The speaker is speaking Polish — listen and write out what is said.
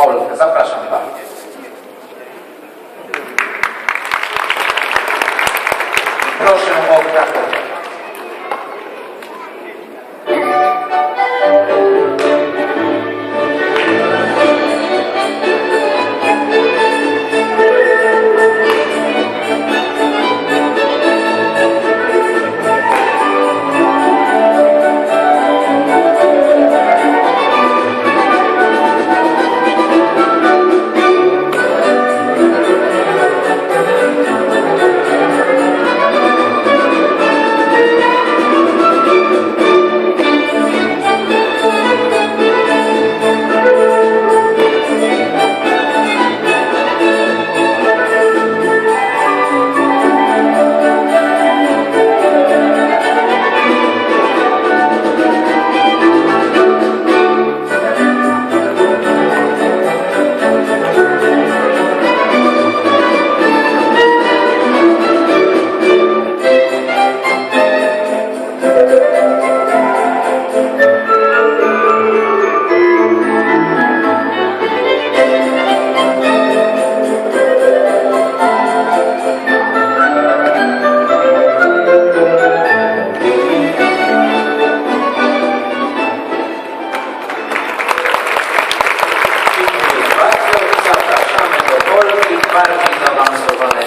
Paulówkę. Zapraszam Pana. Proszę o aplaudowanie. para o final.